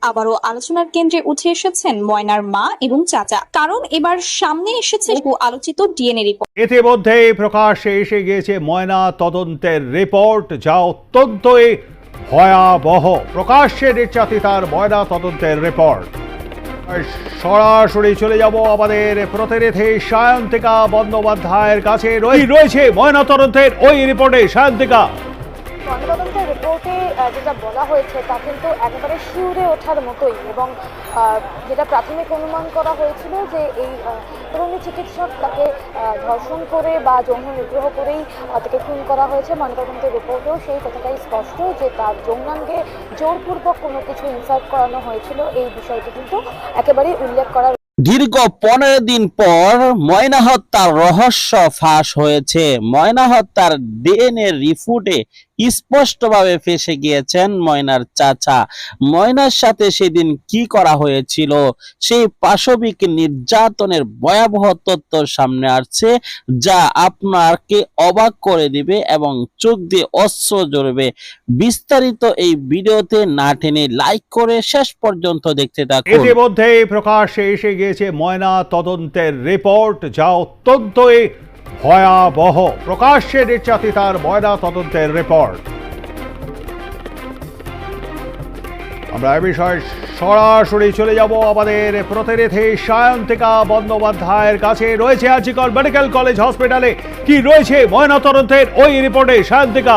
আবারও আলোচনার কেন্দ্রে উঠে এসেছেন ময়নার মা এবং চাচা। কারণ এবার সামনে এসেছে বহু আলোচিত ডিএনএ রিপোর্ট ইতিমধ্যেই প্রকাশ্যে এসে গিয়েছে ময়না তদন্তের রিপোর্ট যা অত্যন্তই ভয়াবহ। প্রকাশ্যে নির্যাতিতার ময়না তদন্তের রিপোর্ট সরাসরি চলে যাব আমাদের প্রতিনিধি সায়ন্তিকা বন্দ্যোপাধ্যায়ের কাছে। রয়ে- রয়েছে ময়না তদন্তের ওই রিপোর্টে সায়ন্তিকা। রিপোর্টে যেটা বলা হয়েছে, তা কিন্তু একেবারে শিউরে ওঠার মতোই এবং যেটা প্রাথমিক অনুমান করা হয়েছিল যে এই তরুণী চিকিৎসক তাকে ধর্ষণ করে বা যৌন নিগ্রহ করেই তাকে খুন করা হয়েছে। ময়নাতদন্তের রিপোর্টেও সেই কথাটাই স্পষ্ট যে তার যৌনাঙ্গে জোরপূর্বক কোনো কিছু ইনসার্ট করানো হয়েছিল। এই বিষয়টি কিন্তু একেবারেই উল্লেখ করা দীর্ঘ পনেরো দিন পর ময়না হত্যার রহস্য ফাঁস হয়েছে। ময়না হত্যার ডিএনএ রিপোর্টে স্পষ্টভাবে ফেসে গিয়েছেন ময়নার চাচা। ময়নার সাথে সেদিন কি করা হয়েছিল? সেই পাশবিক নির্যাতনের ভয়াবহ তথ্য সামনে আসছে, যা আপনাকে অবাক করে দিবে এবং চোখ দিয়ে অশ্র জড়বে বিস্তারিত এই ভিডিওতে না টেনে লাইক করে শেষ পর্যন্ত দেখতে থাকুন। ইতিমধ্যেই প্রকাশ্যে এসে গিয়েছে ময়না তদন্তের রিপোর্ট, যা অত্যন্তই ভয়াবহ। প্রকাশ্যে নির্যাতিতার ময়না তদন্তের রিপোর্ট। আমরা এ বিষয়ে সরাসরি চলে যাব। আমাদের প্রতিনিধি সায়ন্তিকা বন্দ্যোপাধ্যায়ের কাছে। রয়েছে আজিকর মেডিকেল কলেজ হসপিটালে। কি রয়েছে ময়না তদন্তের? ওই রিপোর্টে সায়ন্তিকা।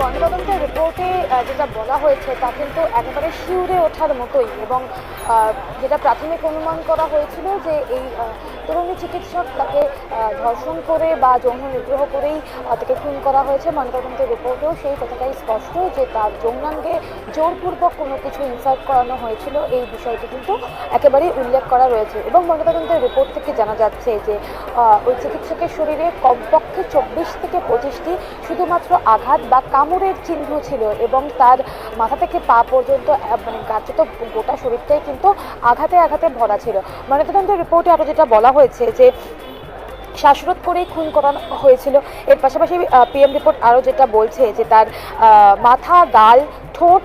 ময়নাতদন্তের রিপোর্টে যেটা বলা হয়েছে, তা কিন্তু একেবারে শিউরে ওঠার মতোই। এবং যেটা প্রাথমিক অনুমান করা হয়েছিল যে এই তরুণী চিকিৎসক তাকে ধর্ষণ করে বা যৌন নিগ্রহ করেই তাকে খুন করা হয়েছে। ময়নাতদন্তের রিপোর্টেও সেই কথাটাই স্পষ্ট যে তার যৌনাঙ্গে জোরপূর্বক কোনো কিছু ইনসার্ট করানো হয়েছিল। এই বিষয়টি কিন্তু একেবারেই উল্লেখ করা রয়েছে। এবং ময়নাতদন্তের রিপোর্ট থেকে জানা যাচ্ছে যে ওই চিকিৎসকের শরীরে কমপক্ষে চব্বিশ থেকে পঁচিশটি শুধুমাত্র আঘাত বা কামড়ের চিহ্ন ছিল এবং তার মাথা থেকে পা পর্যন্ত মানে গাছে তো গোটা শরীরটাই কিন্তু আঘাতে আঘাতে ভরা ছিল। ময়নাতদন্তের রিপোর্টে আরও যেটা বলা হয়েছে যে, শ্বাসরোধ করেই খুন করানো হয়েছিল। এর পাশাপাশি পিএম রিপোর্ট আরও যেটা বলছে যে তার মাথা, গাল, ঠোঁট,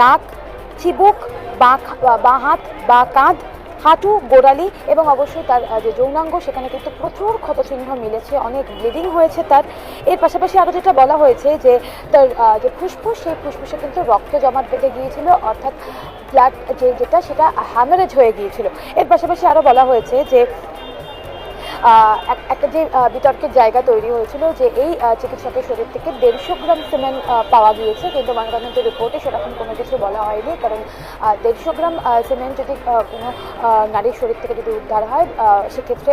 নাক, চিবুক, বাঁ বাঁ হাত, বা কাঁধ হাঁটু, গোড়ালি এবং অবশ্যই তার যে যৌনাঙ্গ, সেখানে কিন্তু প্রচুর ক্ষতচিহ্ন মিলেছে, অনেক ব্লিডিং হয়েছে তার। এর পাশাপাশি আরও যেটা বলা হয়েছে যে তার যে ফুসফুস, সেই ফুসফুসে কিন্তু রক্ত জমাট বেঁধে গিয়েছিল, অর্থাৎ ব্লাড যে, যেটা, সেটা হ্যামারেজ হয়ে গিয়েছিল। এর পাশাপাশি আরও বলা হয়েছে যে একটা যে বিতর্কের জায়গা তৈরি হয়েছিল যে এই চিকিৎসকের শরীর থেকে দেড়শো গ্রাম সিমেন্ট পাওয়া গিয়েছে। কিন্তু ময়নাতদন্তের রিপোর্টে সেরকম কোনো কিছু বলা হয়নি, কারণ দেড়শো গ্রাম সিমেন্ট যদি কোনো নারীর শরীর থেকে যদি উদ্ধার হয় সেক্ষেত্রে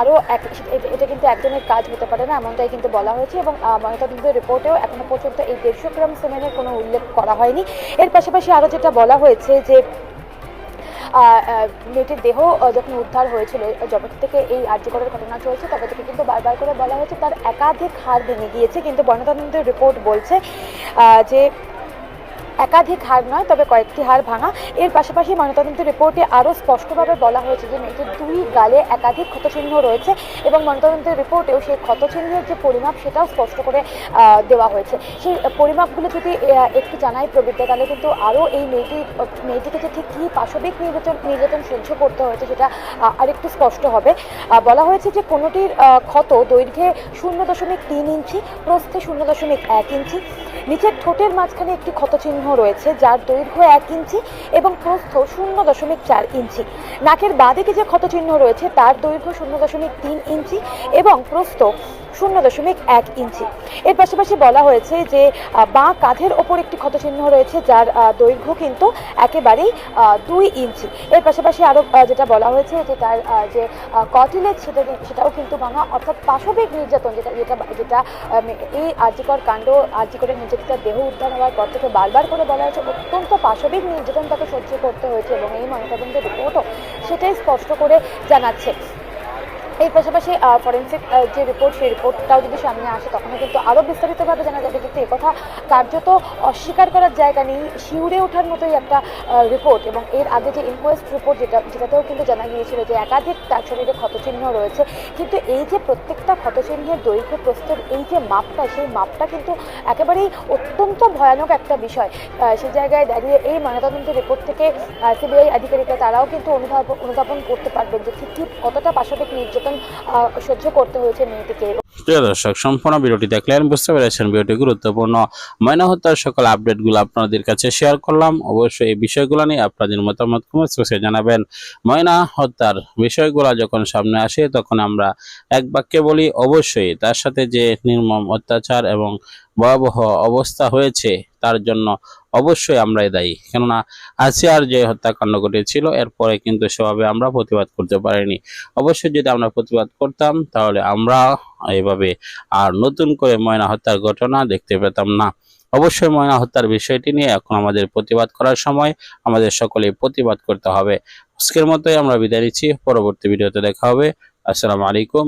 আরও এক এটা- কিন্তু একজনের কাজ হতে পারে না, এমনটাই কিন্তু বলা হয়েছে এবং ময়নাতদন্তের রিপোর্টেও এখনও পর্যন্ত এই দেড়শো গ্রাম সিমেন্টের কোনো উল্লেখ করা হয়নি। এর পাশাপাশি আরও যেটা বলা হয়েছে যে মেয়েটির দেহ যখন উদ্ধার হয়েছিল যবে থেকে এই আর্যকরের ঘটনা চলছে, তবে থেকে কিন্তু বারবার করে বলা হয়েছে, তার একাধিক হাড় ভেঙে গিয়েছে। কিন্তু গণতন্ত্রের রিপোর্ট বলছে যে একাধিক হার নয়, তবে কয়েকটি হার ভাঙা। এর পাশাপাশি ময়নাতদন্তের রিপোর্টে আরও স্পষ্টভাবে বলা হয়েছে যে মেয়েটির দুই গালে একাধিক ক্ষতচিহ্ন রয়েছে এবং ময়নাতদন্তের রিপোর্টেও সেই ক্ষতচিহ্নের যে পরিমাপ সেটাও স্পষ্ট করে দেওয়া হয়েছে। সেই পরিমাপগুলো যদি একটু জানাই প্রবৃত্তি তাহলে কিন্তু আরও এই মেয়েটির, মেয়েটিকে যে ঠিক কী পাশবিক নির্যাতন নির্যাতন সহ্য করতে হয়েছে সেটা আরেকটু স্পষ্ট হবে। বলা হয়েছে যে কোনোটির ক্ষত দৈর্ঘ্যে শূন্য দশমিক তিন ইঞ্চি, প্রস্থে শূন্য দশমিক এক ইঞ্চি নিচের ঠোঁটের মাঝখানে একটি ক্ষতচিহ্ন রয়েছে, যার দৈর্ঘ্য এক ইঞ্চি এবং প্রস্থ শূন্য দশমিক চার ইঞ্চি। নাকের বাঁদিকে যে ক্ষতচিহ্ন রয়েছে, তার দৈর্ঘ্য শূন্য দশমিক তিন ইঞ্চি এবং প্রস্থ শূন্য দশমিক এক ইঞ্চি। এর পাশাপাশি বলা হয়েছে যে বাঁ কাঁধের ওপর একটি ক্ষতচিহ্ন রয়েছে, যার দৈর্ঘ্য কিন্তু একেবারেই দুই ইঞ্চি। এর পাশাপাশি আরও যেটা বলা হয়েছে যে তার যে কটিলেজ সেটা সেটাও কিন্তু ভাঙা, অর্থাৎ পাশবিক নির্যাতন, যেটা যেটা যেটা এই আর্যিকর কাণ্ড, আর্যিকরের নির্যাতিতার দেহ উদ্ধার হওয়ার পর থেকে বারবার করে বলা হয়েছে, অত্যন্ত পাশবিক নির্যাতন তাকে সহ্য করতে হয়েছে এবং এই ময়নাতদন্তের রিপোর্টও সেটাই স্পষ্ট করে জানাচ্ছে। এর পাশাপাশি ফরেন্সিক যে রিপোর্ট সেই রিপোর্টটাও যদি সামনে আসে তখন কিন্তু আরও বিস্তারিতভাবে জানা যাবে কিন্তু একথা কার্যত অস্বীকার করার জায়গা নেই, শিউরে ওঠার মতোই একটা রিপোর্ট এবং এর আগে যে ইনকোয়েস্ট রিপোর্ট যেটা, যেটাতেও কিন্তু জানা গিয়েছিল যে একাধিক তার শরীরে ক্ষতচিহ্ন রয়েছে, কিন্তু এই যে প্রত্যেকটা ক্ষতচিহ্নের দৈর্ঘ্য প্রস্তুত এই যে মাপটা, সেই মাপটা কিন্তু একেবারেই অত্যন্ত ভয়ানক একটা বিষয়। সেই জায়গায় দাঁড়িয়ে এই ময়নাতদন্তের রিপোর্ট থেকে সিবিআই আধিকারিকরা তারাও কিন্তু অনুধাবন অনুধাবন করতে পারবেন যে ঠিক ঠিক কতটা পাশবিক নির্যাতন আহ, সহ্য করতে হয়েছে মেয়েটিকে। প্রিয় দর্শক সম্পূর্ণ ভিডিওটি দেখলেন বুঝতে পেরেছেন ভিডিওটি গুরুত্বপূর্ণ। ময়না হত্যার সকল আপডেটগুলো আপনাদের কাছে শেয়ার করলাম। অবশ্যই এই বিষয়গুলো নিয়ে আপনাদের মতামত কমেন্ট জানাবেন। ময়না হত্যার বিষয়গুলো যখন সামনে আসে তখন আমরা এক বাক্যে বলি অবশ্যই তার সাথে যে নির্মম অত্যাচার এবং ভয়াবহ অবস্থা হয়েছে তার জন্য অবশ্যই আমরাই দায়ী। কেননা আসিয়ার যে হত্যাকাণ্ড ঘটেছিল, এরপরে কিন্তু সেভাবে আমরা প্রতিবাদ করতে পারিনি। অবশ্যই যদি আমরা প্রতিবাদ করতাম, তাহলে আমরা এভাবে আর নতুন করে ময়না হত্যার ঘটনা দেখতে পেতাম না। অবশ্যই ময়না হত্যার বিষয়টি নিয়ে এখন আমাদের প্রতিবাদ করার সময় আমাদের সকলে প্রতিবাদ করতে হবে। আজকের মতোই আমরা বিদায় নিচ্ছি। পরবর্তী ভিডিওতে দেখা হবে। আসসালামু আলাইকুম